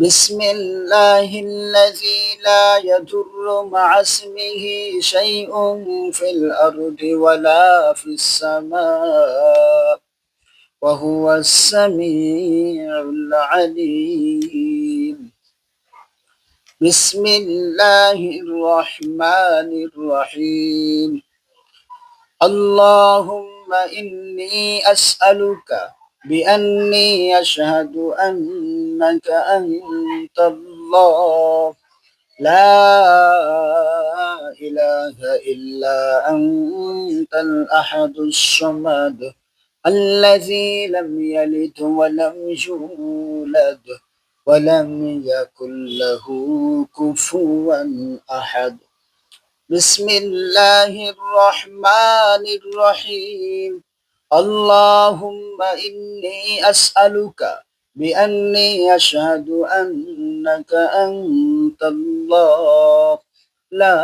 بسم الله الذي لا يضر مع اسمه شيء في الأرض ولا في السماء وهو السميع العليم. بسم الله الرحمن الرحيم. اللهم إني أسألك بأني أشهد أنك أنت الله. لا إله إلا أنت الأحد الصمد الذي لم يلد ولم يولد ولم يكن له كفوا أحد. بسم الله الرحمن الرحيم. اللهم إني أسألك بأني أشهد أنك أنت الله. لا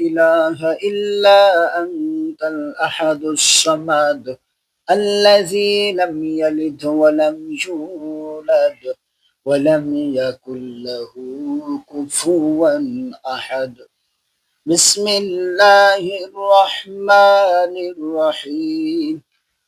إله إلا أنت الأحد الصمد الذي لم يلد ولم يولد ولم يكن له كفوا أحد. بسم الله الرحمن الرحيم.